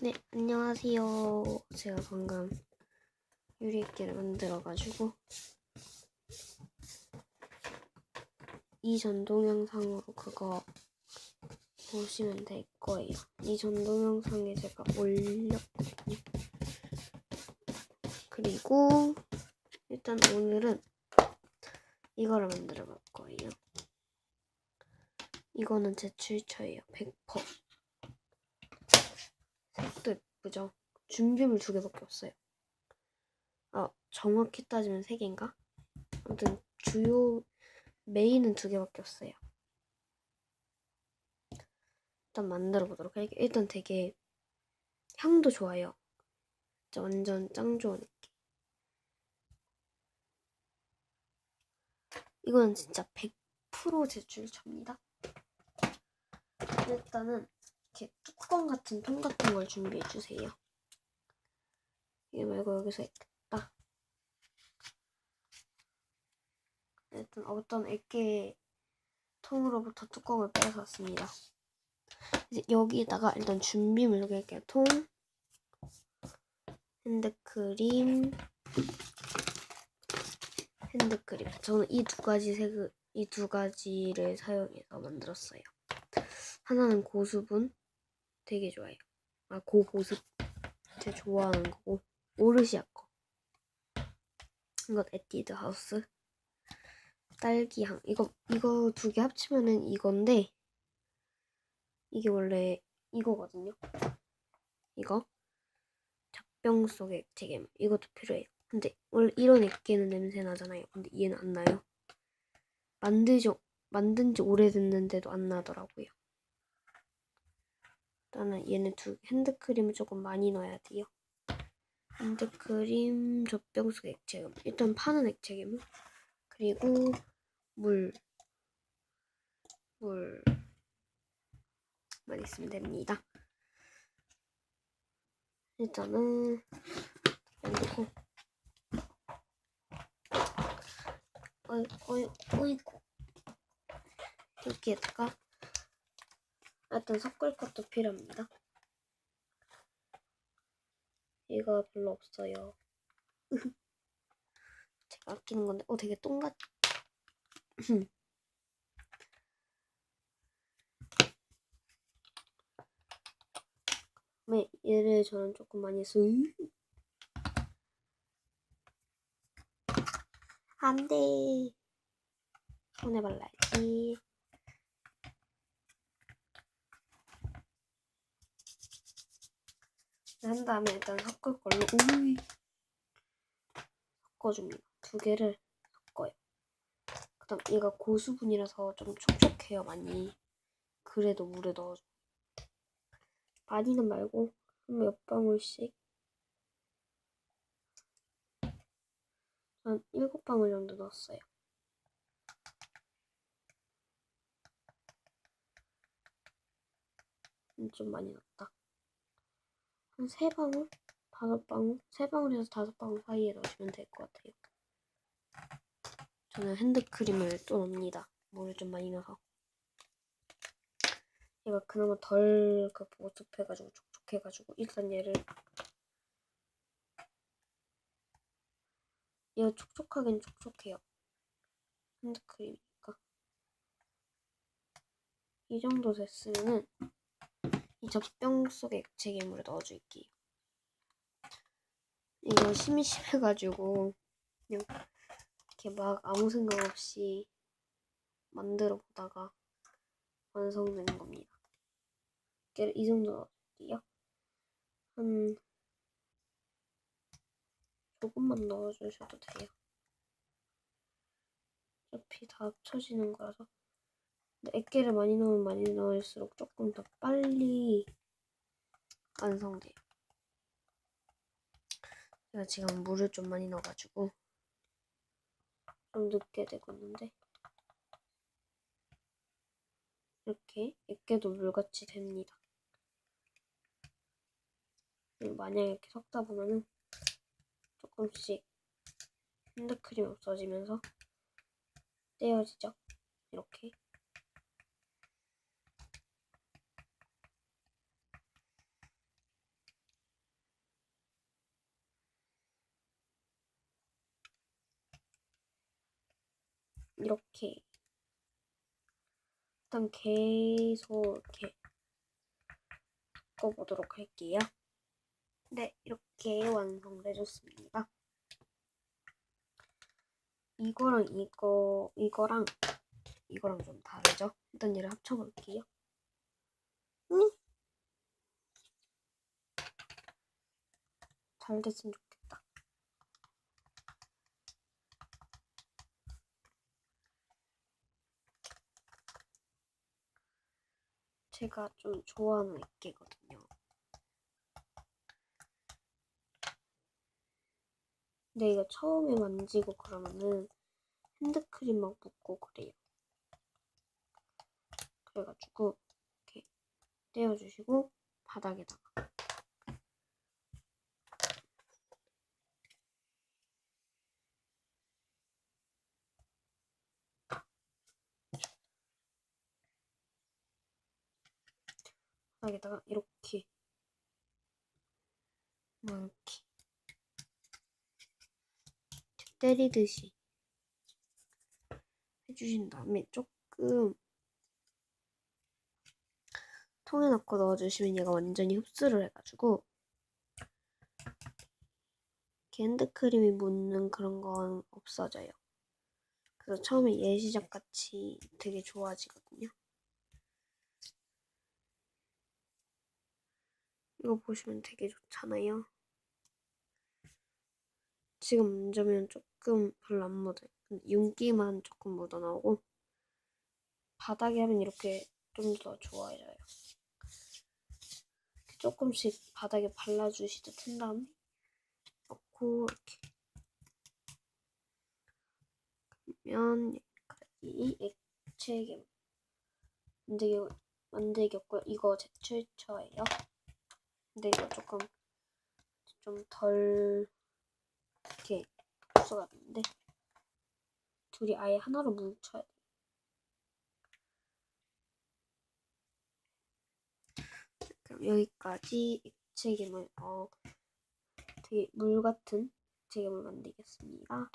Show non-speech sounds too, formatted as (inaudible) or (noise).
네, 안녕하세요. 제가 방금 유리기를 만들어가지고 이 전동 영상으로 그거 보시면 될 거예요. 이 전동 영상에 제가 올렸거든요. 그리고 일단 오늘은 이거를 만들어 볼 거예요. 이거는 제 출처예요. 100%. 예쁘죠? 준비물 두 개밖에 없어요. 아, 정확히 따지면 세 개인가? 아무튼 주요 메인은 두 개밖에 없어요. 일단 만들어 보도록 할게요. 일단 되게 향도 좋아요. 완전 짱 좋은 느낌. 이거는 진짜 100% 제출처입니다. 일단은 이렇게 뚜껑 같은 통 같은 걸 준비해 주세요. 이게 말고 여기서 있겠다. 일단 어떤 액계 통으로부터 뚜껑을 빼서왔습니다. 이제 여기에다가 일단 준비물 여기 할게요. 통, 핸드크림, 핸드크림. 저는 이 두 가지 색을 이 두 가지를 사용해서 만들었어요. 하나는 고수분, 되게 좋아요. 아, 고 보습. 제가 좋아하는 거고. 오르시아 거. 이건 에뛰드 하우스. 딸기향. 이거, 이거 두 개 합치면은 이건데, 이게 원래 이거거든요. 이거. 잡병 속의 액체괴물. 이것도 필요해요. 근데 원래 이런 액계는 냄새 나잖아요. 근데 얘는 안 나요. 만들지, 만든 지 오래됐는데도 안 나더라고요. 일단은 얘네 두 핸드크림을 조금 많이 넣어야 돼요. 핸드크림, 젖병속 액체괴물. 일단 파는 액체괴물. 그리고 물. 물만 있으면 됩니다. 일단은 넣고 어이 어이 어이구 여기에다가 일단 섞을 것도 필요합니다. 이거 별로 없어요. (laughs) 제가 아끼는 건데, 어, 되게 똥같. 네, 얘를 저는 조금 많이 쓰. 안 돼. 손에 발라야지. 한 다음에 일단 섞을 걸로 오이 섞어줍니다. 두 개를 섞어요. 그다음 얘가 고수분이라서 좀 촉촉해요 많이. 그래도 물에 넣어줘. 많이는 말고 한몇 방울씩. 한 일곱 방울 정도 넣었어요. 음, 좀 많이 넣었다. 한 세 방울, 다섯 방울, 세 방울에서 다섯 방울 사이에 넣으시면 될 것 같아요. 저는 핸드크림을 또 넣습니다. 물을 좀 많이 넣어서. 얘가 그나마 덜 그 보습해가지고 촉촉해가지고 일단 얘를 얘가 촉촉하긴 촉촉해요. 핸드크림이니까. 이 정도 됐으면은 이 젖병 속에 액체 괴물을 넣어줄게요. 이거 심심해가지고 그냥 이렇게 막 아무 생각 없이 만들어 보다가 완성된 겁니다. 이 정도 넣을게요. 한 조금만 넣어주셔도 돼요. 어차피 다 합쳐지는 거라서 근데 액계를 많이 넣으면 많이 넣을수록 조금 더 빨리 완성돼요. 제가 지금 물을 좀 많이 넣어가지고 좀 늦게 되고 있는데 이렇게 액계도 물같이 됩니다. 만약에 이렇게 섞다 보면은 조금씩 핸드크림이 없어지면서 떼어지죠? 이렇게 이렇게 일단 계속 이렇게 바꿔보도록 할게요. 네, 이렇게 완성되었습니다. 이거랑 이거, 이거랑 이거랑 좀 다르죠? 일단 얘를 합쳐볼게요. 응? 잘 됐으면 좋겠다. 제가 좀 좋아하는 액계거든요. 근데 이거 처음에 만지고 그러면은 핸드크림 막 묻고 그래요. 그래가지고 이렇게 떼어주시고 바닥에다가 바닥에다가 이렇게 많게 때리듯이 해주신 다음에 조금 통에 넣고 넣어주시면 얘가 완전히 흡수를 해가지고 이렇게 핸드크림이 묻는 그런 건 없어져요. 그래서 처음에 예시작 같이 되게 좋아지거든요. 이거 보시면 되게 좋잖아요. 지금 만지면 조금 별로 안. 근데 윤기만 조금 묻어나오고 바닥에 하면 이렇게 좀 더 좋아져요. 조금씩 바닥에 발라주시듯 한 다음에 넣고 이렇게 그러면 여기까지 액체 만들기 만들겼고요. 이거 제 출처예요. 근데 이거 조금 좀 덜 이렇게 흡수가 되는데 둘이 아예 하나로 뭉쳐야 돼요. 그럼 여기까지 액체괴물 어 되게 물 같은 액체괴물 만들겠습니다.